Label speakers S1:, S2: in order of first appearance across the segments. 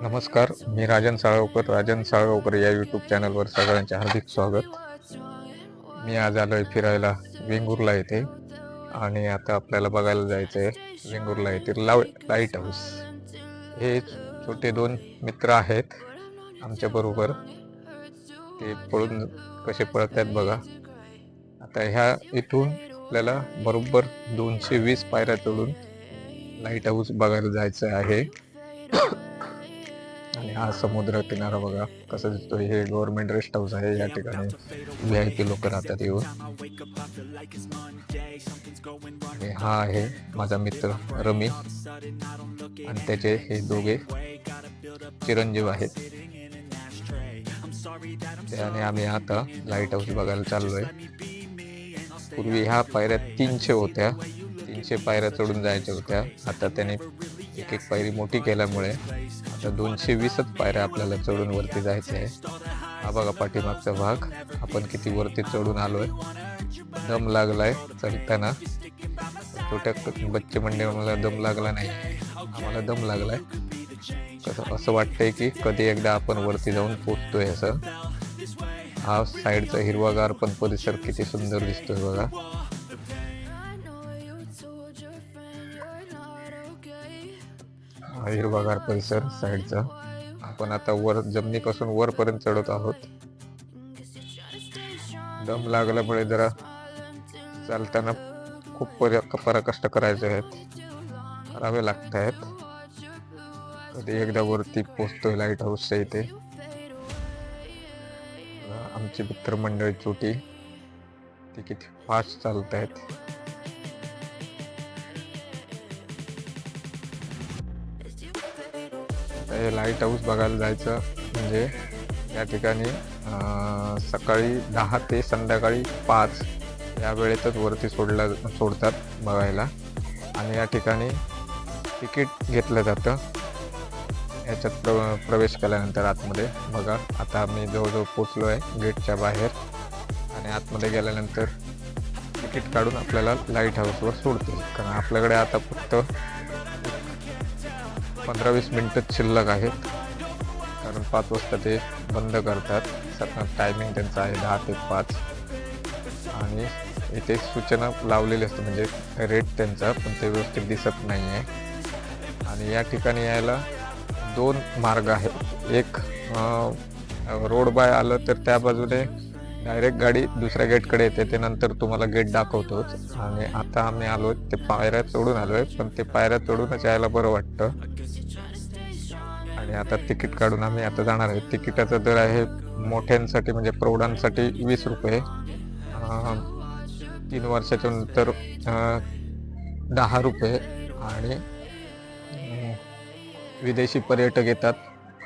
S1: नमस्कार मी राजन साळगावकर राजन साळगावकर या यूट्यूब चॅनलवर सगळ्यांचे हार्दिक स्वागत. मी आज आलो आहे फिरायला वेंगुर्ला येथे आणि आता आपल्याला बघायला जायचं आहे वेंगुर्ला येथे लाव लाइट हाऊस हे छोटे दोन मित्र आहेत आमच्याबरोबर ते पळून कसे पळत आहेत बघा. आता ह्या इथून आपल्याला बरोबर दोनशे वीस पायऱ्या चढून लाइट हाऊस बघायला जायचं आहे. आणि हा समुद्र किनारा बघा कसं दिसतो हे गव्हर्नमेंट रेस्ट हाऊस आहे या ठिकाणी. व्ही आय पी लोक राहतात येऊन. आणि हा आहे माझा मित्र रमी. आणि त्याचे हे दोघे चिरंजीव आहेत. त्याने आम्ही आता लाइट हाऊस बघायला चाललोय. पूर्वी ह्या पायऱ्या तीनशे होत्या. तीनशे पायऱ्या चढून जायच्या होत्या. आता त्याने एक एक पायरी मोठी केल्यामुळे आता दोनशे वीसच पायऱ्या आपल्याला चढून वरती जायचं आहे. हा बघा पाठीमागचा भाग. आपण किती वरती चढून आलोय. दम लागलाय चढताना. छोट्या बच्चे म्हणजे मला दम लागला नाही. आम्हाला दम लागलाय. कसं असं वाटतंय की कधी एकदा आपण वरती जाऊन पोचतोय असं. हा साईडचा हिरवागार पण परिसर किती सुंदर दिसतोय बघा. हा हिरवागार परिसर साईडचा. आपण आता वर जमिनीपासून वरपर्यंत चढत आहोत. दम लागल्यामुळे जरा. चालताना खूप परा पराकष्ट करायचे आहेत. करावे लागत आहेत. कधी एकदा वरती पोचतोय लाइट हाऊसच्या इथे. आमची मित्रमंडळी छोटी ते किती फास्ट चालत आहेत. हे लाइट हाऊस बघायला जायचं. म्हणजे या ठिकाणी सकाळी दहा ते संध्याकाळी पाच या वेळेतच वरती सोडला सोडतात बघायला. आणि या ठिकाणी तिकीट घेतलं जातं. याच्यात प्र प्रवेश केल्यानंतर आतमध्ये बघा. आता आम्ही जवळजवळ पोचलो आहे गेटच्या बाहेर. आणि आतमध्ये गेल्यानंतर तिकीट काढून आपल्याला लाइट हाऊसवर सोडतील कारण आपल्याकडे आता फक्त पंधरा वीस मिनटं शिल्लक आहेत. कारण पाच वाजता ते बंद करतात. सकाळ टायमिंग त्यांचा आहे दहा ते पाच. आणि इथे सूचना लावलेली असते म्हणजे रेट त्यांचा पण ते व्यवस्थित दिसत नाही आहे आणि या ठिकाणी यायला दोन मार्ग आहेत. एक रोड बाय आलं तर त्या बाजूने डायरेक्ट गाडी दुसऱ्या गेटकडे येते ते नंतर तुम्हाला गेट दाखवतोच. आणि आता आम्ही आलो ते पायऱ्या चढून आलोय पण ते पायऱ्या चढूनच यायला बरं वाटतं. आणि आता तिकीट काढून आम्ही आता जाणार आहे. तिकिटाचा दर आहे मोठ्यांसाठी म्हणजे प्रौढांसाठी वीस रुपये. तीन वर्षाच्या नंतर दहा रुपये. आणि विदेशी पर्यटक येतात.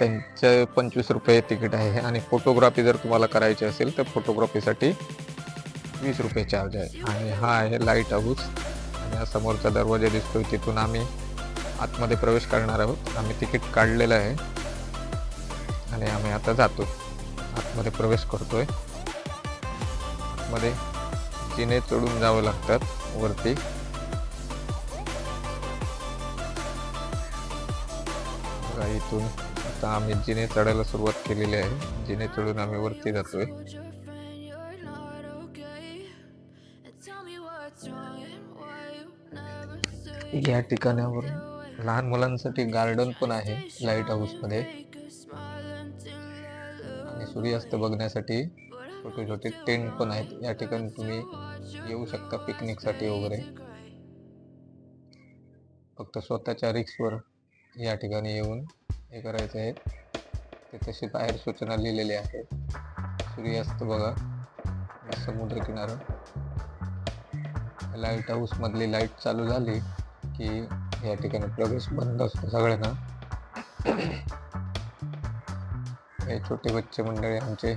S1: त्यांचे पंचवीस रुपये तिकीट आहे. आणि फोटोग्राफी जर तुम्हाला करायची असेल तर फोटोग्राफीसाठी वीस रुपये चार्ज आहे. आणि हा आहे लाइट हाऊस आणि हा समोरचा दरवाजा दिसतोय. तिथून आम्ही आतमध्ये प्रवेश करणार आहोत. आम्ही तिकीट काढलेलं आहे. आणि आम्ही आता जातो. आतमध्ये प्रवेश करतोय. आतमध्ये जिने चढून जावं लागतात. वरती. इथून आता आम्ही जिने चढायला सुरुवात केलेली आहे. जिने चढून आम्ही वरती जातोय. या ठिकाणावर लहान मुलांसाठी गार्डन पण आहे लाइट हाऊसमध्ये. आणि सूर्यास्त बघण्यासाठी छोटे छोटे टेंट पण आहेत. या ठिकाणी तुम्ही येऊ शकता पिकनिकसाठी वगैरे. फक्त स्वतःच्या रिक्सवर या ठिकाणी येऊन हे करायचं आहे. ते तशी बाहेर सूचना लिहिलेली आहे. सूर्यास्त बघा. समुद्रकिनारा. लाइट हाऊसमधली लाइट चालू झाली की या ठिकाणी प्रवेश बंद असतो सगळ्यांना. हे छोटे बच्चे मंडळी आमचे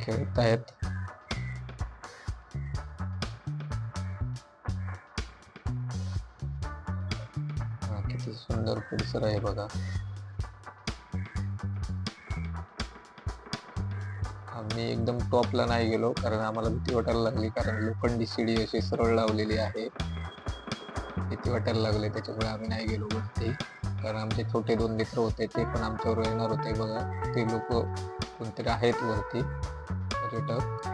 S1: खेळत आहेत. सुंदर परिसर आहे बघा. आम्ही एकदम टॉपला नाही गेलो कारण आम्हाला भीती वाटायला लागली कारण लोखंडी शिडी अशी सरळ लावलेली आहे. भीती वाटायला लागली त्याच्यामुळे आम्ही नाही गेलो वरती. कारण आमचे छोटे दोन मित्र होते ते पण आमच्यावर येणार होते बघा. ते लोक कोणतरी आहेत वरती पर्यटक.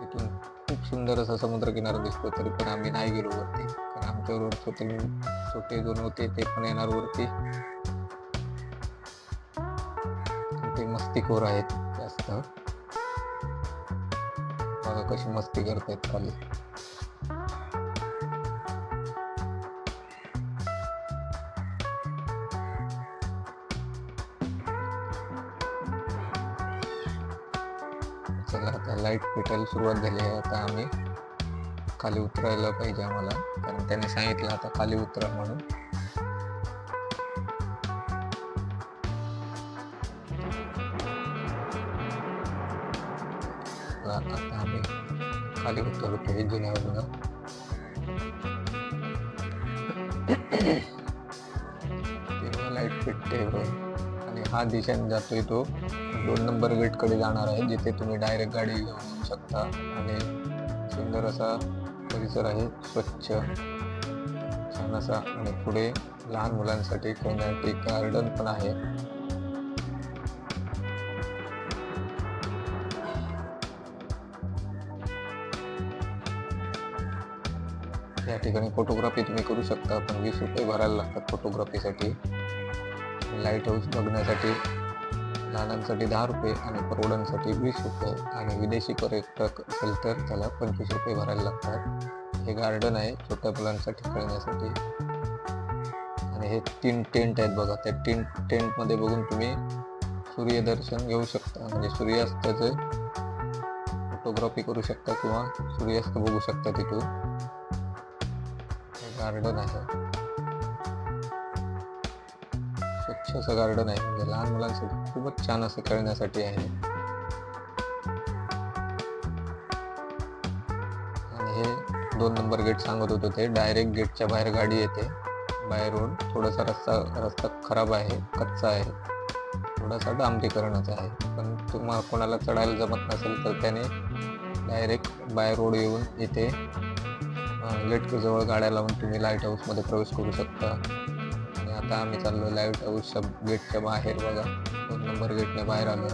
S1: तिथून खूप सुंदर असा समुद्रकिनारा दिसतो तरी पण आम्ही नाही गेलो वरती. कारण आमच्याबरोबर छोटे छोटे दोन होते ते पण येणार वरती. ते मस्तीखोर आहेत जास्त. बघा कशी मस्ती करतायत खाली. चला आता लाइट पेटायला सुरुवात झाली आहे आता आम्ही. खाली उतरायला पाहिजे आम्हाला. कारण त्याने सांगितलं आता खाली उतरा म्हणून. आता आम्ही खाली उतरतोय जुन्या तेव्हा लाइट फिटते आणि हा दिशेने जातोय तो. दोन नंबर गेटकडे जाणार आहे जिथे तुम्ही डायरेक्ट गाडी घेऊन येऊ शकता. आणि सुंदर असा परिसर आहे स्वच्छ छान असा. आणि पुढे लहान मुलांसाठी खेळण्यासाठी गार्डन पण आहे. या ठिकाणी फोटोग्राफी तुम्ही करू शकता पण वीस रुपये भरायला लागतात फोटोग्राफीसाठी लाइट हाऊस बघण्यासाठी. नानांसाठी दहा रुपये आणि प्रौढांसाठी वीस रुपये आणि विदेशी पर्यटक असेल तर त्याला पंचवीस रुपये भरायला लागतात. हे गार्डन आहे छोट्या मुलांसाठी खेळण्यासाठी. आणि हे तीन टेंट आहेत बघा. त्या तीन टेंटमध्ये बघून तुम्ही सूर्यदर्शन घेऊ शकता. म्हणजे सूर्यास्ताचे फोटोग्राफी करू शकता किंवा सूर्यास्त बघू शकता तिथून. हे गार्डन आहे. स्वच्छ असं गार्डन आहे. म्हणजे लहान मुलांसाठी खूपच छान असं खेळण्यासाठी आहे. आणि हे दोन नंबर गेट सांगत होतो ते. डायरेक्ट गेटच्या बाहेर गाडी येते. बाहेरून थोडासा रस्ता रस्ता खराब आहे कच्चा आहे. थोडासा डांबरीकरणाचा आहे. पण तुम्हाला कोणाला चढायला जमत नसेल तर त्याने डायरेक्ट बाय रोड येऊन इथे गेट जवळ गाड्या लावून तुम्ही लाइट हाऊसमध्ये प्रवेश करू शकता. आता आम्ही चाललो लाइट हाऊसच्या गेटच्या बाहेर बघा. दोन नंबर गेटने बाहेर आलो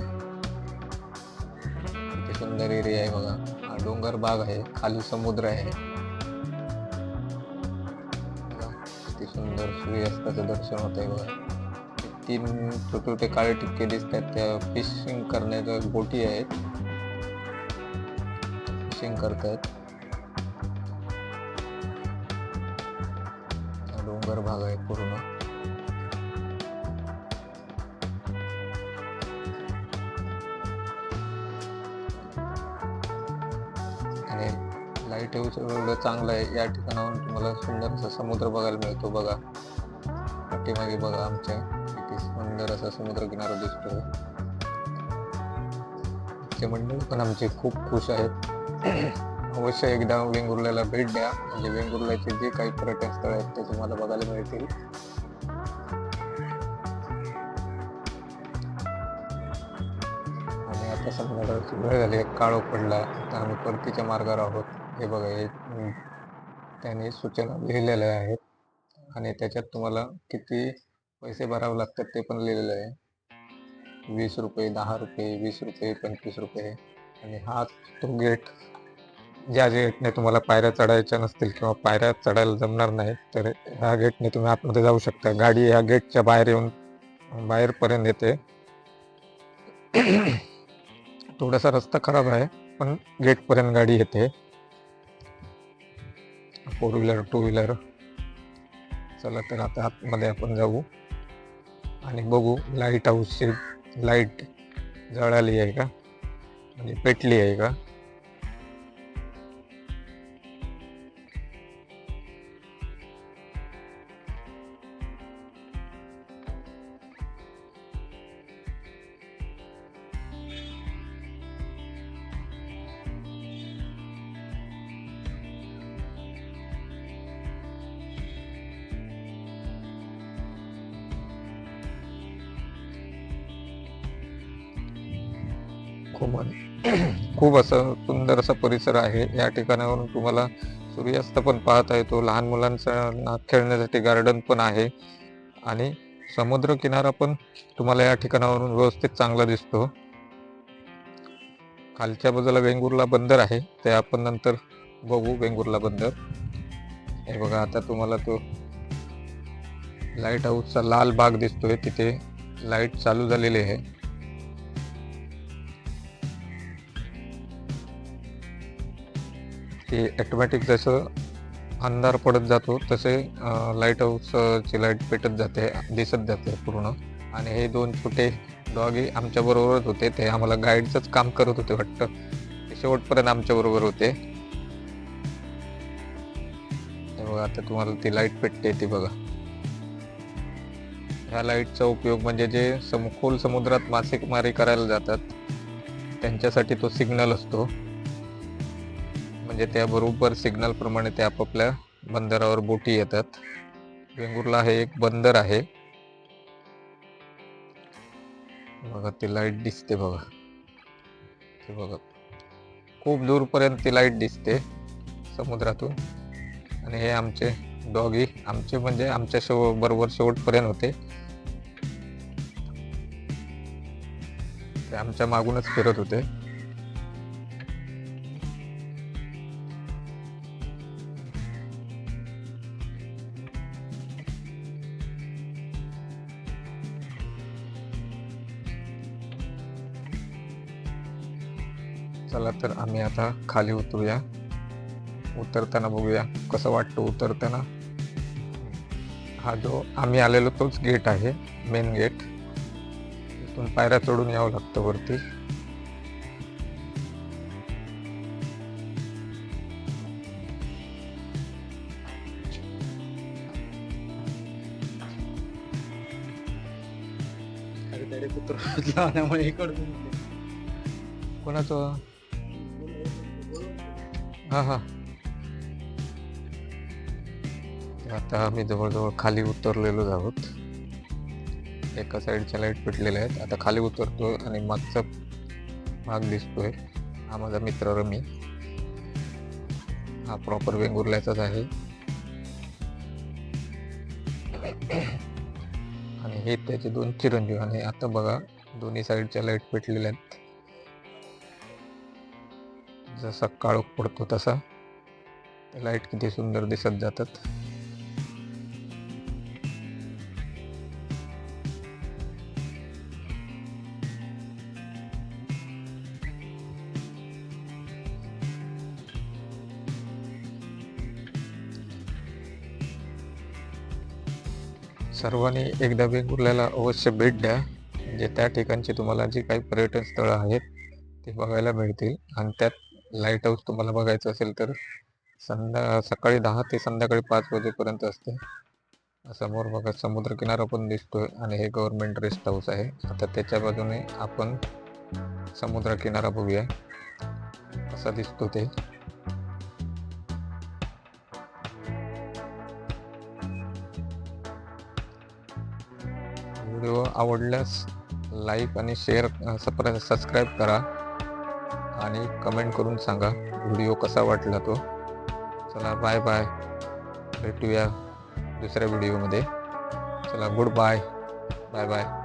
S1: इथे सुंदर एरिया आहे बघा. हा डोंगर बाग आहे. खाली समुद्र आहे. किती सुंदर सूर्यास्ताचं दर्शन होत आहे बघा. तीन छोटे छोटे काळे टिक्के दिसत आहेत त्या फिशिंग करण्याच्या बोटी आहेत. फिशिंग करतायत. डोंगर भाग आहे पूर्ण. ठेवू एवढं चांगलं आहे. या ठिकाणाहून तुम्हाला सुंदर असा समुद्र बघायला मिळतो बघा. पाठीमागे बघा आमच्या. किती सुंदर असा समुद्र किनारा दिसतो ते मंडळ पण आमचे खूप खुश आहेत. अवश्य एकदा वेंगुर्ल्याला भेट द्या. म्हणजे वेंगुर्ल्याचे जे काही पर्यटन स्थळ आहेत ते तुम्हाला बघायला मिळतील. आणि आता समजा वेळ झाली आहे, काळोख पडला. आता आम्ही परतीच्या मार्गावर आहोत. हे बघा हे त्यांनी त्याने सूचना लिहिलेल्या आहेत. आणि त्याच्यात तुम्हाला किती पैसे भरावे लागतात ते पण लिहिलेलं आहे. वीस रुपये दहा रुपये वीस रुपये पंचवीस रुपये. आणि हा तो गेट ज्या गेटने तुम्हाला पायऱ्या चढायच्या नसतील किंवा पायऱ्या चढायला जमणार नाही तर ह्या गेटने तुम्ही आतमध्ये जाऊ शकता. गाडी ह्या गेटच्या बाहेर येऊन बाहेरपर्यंत येते. थोडासा रस्ता खराब आहे पण गेटपर्यंत गाडी येते. Four wheeler two wheeler. चला तर आता आतमध्ये आपण जाऊ आणि बघू लाइट हाऊसची लाइट जळाली आहे का? म्हणजे पेटली आहे का? खूप खूप असं सुंदर असा परिसर आहे. या ठिकाणावरून तुम्हाला सूर्यास्त पण पाहता येतो. लहान मुलांचा खेळण्यासाठी गार्डन पण आहे. आणि समुद्र किनारा पण तुम्हाला या ठिकाणावरून व्यवस्थित चांगला दिसतो. खालच्या बाजूला वेंगुर्ला बंदर आहे. ते आपण नंतर बघू वेंगुर्ला बंदर. हे बघा आता तुम्हाला तो लाइट हाऊसचा लाल भाग दिसतोय. तिथे लाइट चालू झालेली आहे. की ॲटोमॅटिक जसं अंधार पडत जातो तसे लाइट हाऊसची लाइट पेटत जाते दिसत जाते पूर्ण. आणि हे दोन छोटे डॉगी आमच्या बरोबरच होते. ते आम्हाला गाईडचंच काम करत होते वाटतं. ते शेवटपर्यंत आमच्या बरोबर होते. बघा आता तुम्हाला ती लाइट पेटते ती बघा. ह्या लाईटचा उपयोग म्हणजे जे सम खोल समुद्रात मासेमारी करायला जातात त्यांच्यासाठी तो सिग्नल असतो. म्हणजे त्या बरोबर सिग्नल प्रमाणे ते आपापल्या बंदरावर बोटी येतात. वेंगुर्ला हे एक बंदर आहे. बघा ती लाइट दिसते बघा. ते बघा. खूप दूरपर्यंत ती लाइट दिसते समुद्रातून. आणि हे आमचे डॉगी आमचे म्हणजे आमच्या शेव बरोबर शेवटपर्यंत होते. ते आमच्या मागूनच फिरत होते. तर आम्ही आता खाली उतरूया. उतरताना बघूया कसं वाटतं उतरताना. हा जो आम्ही आलेलो तोच गेट आहे मेन गेट इथून पायऱ्या चढून यावं लागतं वरती.
S2: इकडून
S1: कोणाचं? हा हा. आता आम्ही जवळजवळ खाली उतरलेलो आहोत. एका साईडच्या लाइट पेटलेल्या आहेत. आता खाली उतरतो आणि मागचा भाग दिसतोय. हा माझा मित्र रमी. हा प्रॉपर वेंगुर्ल्याचाच आहे. आणि हे त्याचे दोन चिरंजीव आणि आता बघा दोन्ही साईडच्या लाइट पेटलेल्या आहेत. जसा काळोख पडतो तसा. लाइट किती सुंदर दिसत जातात. सर्वांनी एकदा वेंगुर्ल्याला अवश्य भेट द्या. म्हणजे त्या ठिकाणची तुम्हाला जी काही पर्यटन स्थळं आहेत ते बघायला मिळतील. आणि त्यात लाइट हाऊस तुम्हाला बघायचं असेल तर संध्या सकाळी दहा ते संध्याकाळी पाच वाजेपर्यंत असते. समोर बघा समुद्र किनारा पण दिसतोय आणि हे गव्हर्नमेंट रेस्ट हाऊस आहे. आता त्याच्या बाजूने आपण समुद्र किनारा बघूया. असा दिसतो ते. व्हिडिओ आवडल्यास लाईक आणि शेअर सबस्क्राईब करा. आणि कमेंट करून सांगा व्हिडिओ कसा वाटला तो. चला बाय बाय. भेटूया दुसऱ्या व्हिडिओमध्ये. चला गुड बाय. Bye bye.